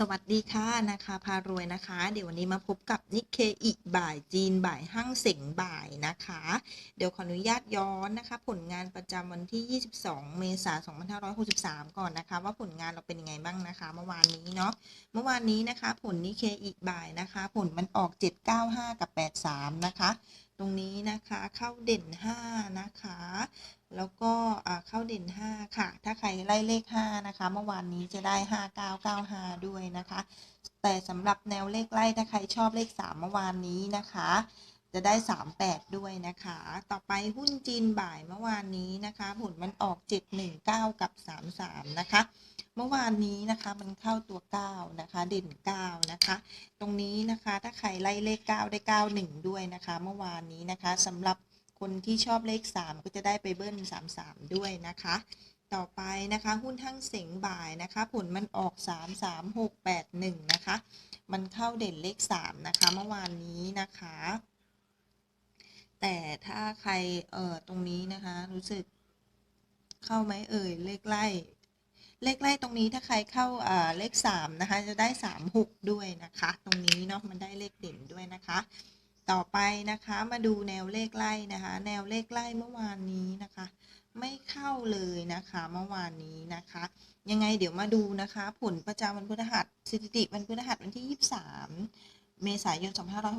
สวัสดีค่ะนะคะ พารวยนะคะ เดี๋ยววันนี้มาพบกับนิเคอิบ่ายจีนบ่ายห้างเสงบ่ายนะคะ เดี๋ยวขออนุญาตย้อนนะคะ ผลงานประจำวันที่ 22 เมษายน 2563 ก่อนนะคะ ว่าผลงานเราเป็นยังไงบ้างนะคะ เมื่อวานนี้เนาะเมื่อวานนี้นะคะ ผลนิเคอิบ่ายนะคะ ผลมันออก 795 กับ 83 นะคะ ตรงนี้นะคะเข้าเด่น 5 นะคะ แล้วก็เข้าเด่น 5 ค่ะ ถ้าใครไล่เลข 5 นะคะ เมื่อวานนี้จะได้ 5995 ด้วยนะคะ แต่สำหรับแนวเลขไล่ถ้าใครชอบเลข 3 เมื่อวานนี้นะคะ จะได้ 38 ด้วยนะคะ ต่อไปหุ้นจีนบ่ายเมื่อวานนี้นะคะ ผลมันออก 719 กับ 33 นะคะ เมื่อวานนี้นะคะมันเข้าตัว 9 นะคะ เด่น 9 นะคะ ตรงนี้นะคะถ้าใครไล่เลข 9 ได้ 91 ด้วยนะคะ เมื่อวานนี้นะคะสำหรับคนที่ชอบเลข 3 ก็จะได้ไปเบิ้ล 33 ด้วยนะคะ ต่อไปนะคะ หุ้นทั้งเสงบ่ายนะคะ ผลมันออก 3 3 6 8 1 นะคะ มันเข้าเด่นเลข 3 นะคะ เมื่อวานนี้นะคะ แต่ถ้าใครเอ่อตรงนี้นะคะ รู้สึกเข้าไหมเอ่ย เลขไล่ เลขไล่ตรงนี้ถ้าใครเข้าเอ่าเลข 3 นะคะ จะได้ 3 6 ด้วยนะคะ ตรงนี้เนาะมันได้เลขเด่นด้วยนะคะ ต่อไปนะคะมาดูแนวเลขไล่นะคะ แนวเลขไล่เมื่อวานนี้นะคะ ไม่เข้าเลยนะคะเมื่อวานนี้นะคะ ยังไงเดี๋ยวมาดูนะคะ ผลประจำวันพฤหัสสถิติวันพฤหัสวันที่ 23 เมษายน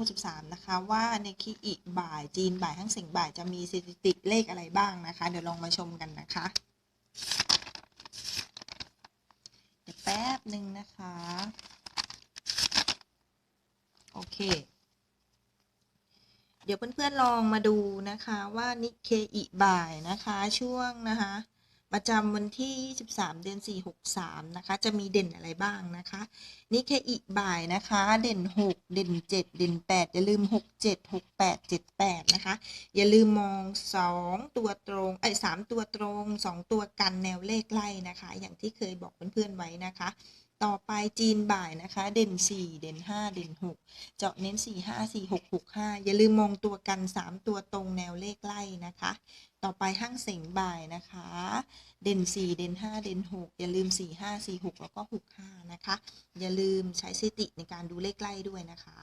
2563 นะคะ ว่าในคีอิบ่ายจีนบ่ายทั้งสิงบ่ายจะมีสถิติเลขอะไรบ้างนะคะ เดี๋ยวลองมาชมกันนะคะ เดี๋ยวแป๊บหนึ่งนะคะ โอเค เดี๋ยวเพื่อนๆลองมาดูนะคะว่านิเคอิบ่ายนะคะช่วงนะคะประจำวันที่ 23 เดือน 4 63 นะคะ จะมีเด่นอะไรบ้างนะคะนิเคอิบ่ายนะคะ เด่น 6 เด่น 7 เด่น 8 อย่าลืม 6 7 6 8 7 8 นะคะ อย่าลืมมอง 2 ตัวตรงไอ้3ตัวตรง 2 ตัวกันแนวเลขไล่นะคะ อย่างที่เคยบอกเพื่อนๆไว้นะคะ ต่อไปจีนบ่ายนะคะ เด่น 4 เด่น 5 เด่น 6 เจาะเน้น 4 5 4 6 6 5 อย่าลืมมองตัวกัน 3 ตัวตรงแนวเลขไล่นะคะ ต่อไปห้างเสงบ่ายนะคะ เด่น 4 เด่น 5 เด่น 6 อย่าลืม 4 5 4 6 แล้วก็ 6 5 นะคะ อย่าลืมใช้สติในการดูเลขไล่ด้วยนะคะ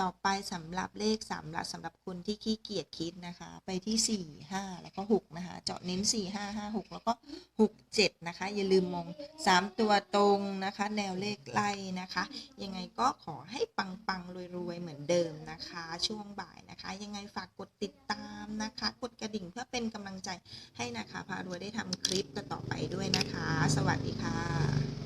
ต่อไปสำหรับเลขสามหลักสำหรับคนที่ขี้เกียจคิดนะคะ ไปที่ 4 5 แล้วก็ 6 นะคะ เจาะเน้น 4 5 5 6 แล้วก็ 6 7 นะคะ อย่าลืมมอง 3 ตัวตรงนะคะ แนวเลขไล่นะคะ ยังไงก็ขอให้ปังปังๆรวยๆ เหมือนเดิมนะคะ ช่วงบ่ายนะคะ ยังไงฝากกดติดตามนะคะ กดกระดิ่งเพื่อเป็นกำลังใจให้นะคะ พารวยได้ทำคลิปต่อไปด้วยนะคะ สวัสดีค่ะ